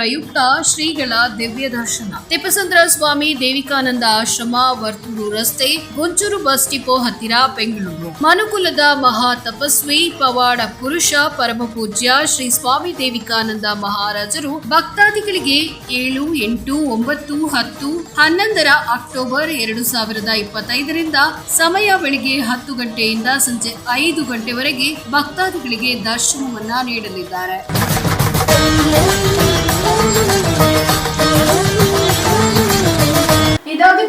ಪ್ರಯುಕ್ತ ಶ್ರೀಗಳ ದಿವ್ಯ ದರ್ಶನ. ತಿಪ್ಪಸಂದ್ರ ಸ್ವಾಮಿ ದೇವಿಕಾನಂದ ಆಶ್ರಮ, ವರ್ತೂರು ರಸ್ತೆ, ಗುಂಚೂರು ಬಸ್ ಡಿಪೋ ಹತ್ತಿರ ಬೆಂಗಳೂರು. ಮನುಕುಲದ ಮಹಾ ತಪಸ್ವಿ, ಪವಾಡ ಪುರುಷ, ಪರಮ ಪೂಜ್ಯ ಶ್ರೀ ಸ್ವಾಮಿ ದೇವಿಕಾನಂದ ಮಹಾರಾಜರು ಭಕ್ತಾದಿಗಳಿಗೆ ಏಳು, ಎಂಟು, ಒಂಬತ್ತು, ಹತ್ತು, ಹನ್ನೊಂದರ ಅಕ್ಟೋಬರ್ ಎರಡು ಸಾವಿರದ ಇಪ್ಪತ್ತೈದರಿಂದ ಸಮಯ ಬೆಳಿಗ್ಗೆ ಹತ್ತು ಗಂಟೆಯಿಂದ ಸಂಜೆ ಐದು ಗಂಟೆವರೆಗೆ ಭಕ್ತಾದಿಗಳಿಗೆ ದರ್ಶನವನ್ನ ನೀಡಲಿದ್ದಾರೆ.